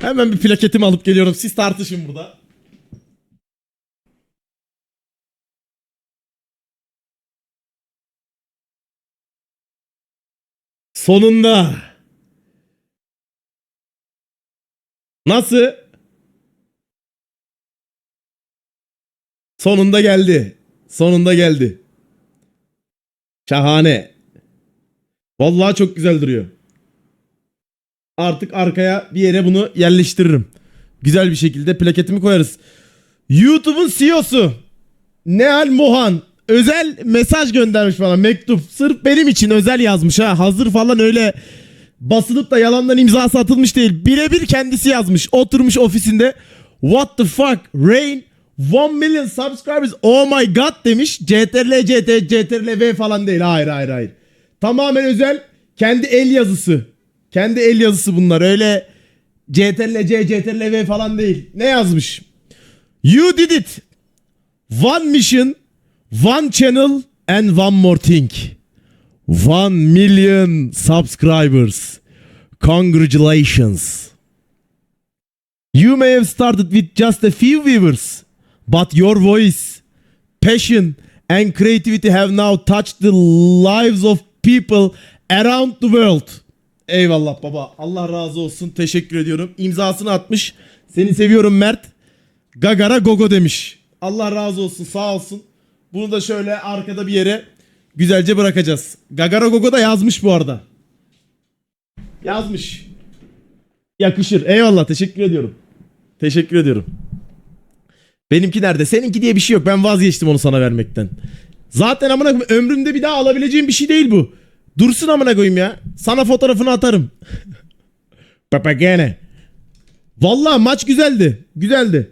Hemen bir plaketimi alıp geliyorum. Siz tartışın burada. Sonunda. Nasıl? Sonunda geldi. Sonunda geldi. Şahane. Vallahi çok güzel duruyor. Artık arkaya bir yere bunu yerleştiririm. Güzel bir şekilde plaketimi koyarız. YouTube'un CEO'su Nehal Mohan özel mesaj göndermiş bana mektup. Sırf benim için özel yazmış ha. Hazır falan öyle basılıp da yalandan imzası atılmış değil. Birebir kendisi yazmış. Oturmuş ofisinde. What the fuck? Rain 1 million subscribers. Oh my god demiş. CTRL, CT, CTRL V falan değil. Hayır hayır hayır. Tamamen özel. Kendi el yazısı. Kendi el yazısı bunlar. Öyle CTRL C, CTRL V falan değil. Ne yazmış? You did it. One mission, one channel and one more thing. One million subscribers. Congratulations. You may have started with just a few viewers, but your voice, passion, and creativity have now touched the lives of people around the world. Eyvallah baba. Allah razı olsun. Teşekkür ediyorum. İmzasını atmış. Seni seviyorum Mert. Gagara Gogo demiş. Allah razı olsun. Sağ olsun. Bunu da şöyle arkada bir yere güzelce bırakacağız. Gagara Gogo da yazmış bu arada. Yazmış. Yakışır. Eyvallah. Teşekkür ediyorum. Teşekkür ediyorum. Benimki nerede? Seninki diye bir şey yok. Ben vazgeçtim onu sana vermekten. Zaten amına ömrümde bir daha alabileceğim bir şey değil bu. Dursun amına koyayım ya. Sana fotoğrafını atarım. Papagene. Vallahi maç güzeldi. Güzeldi.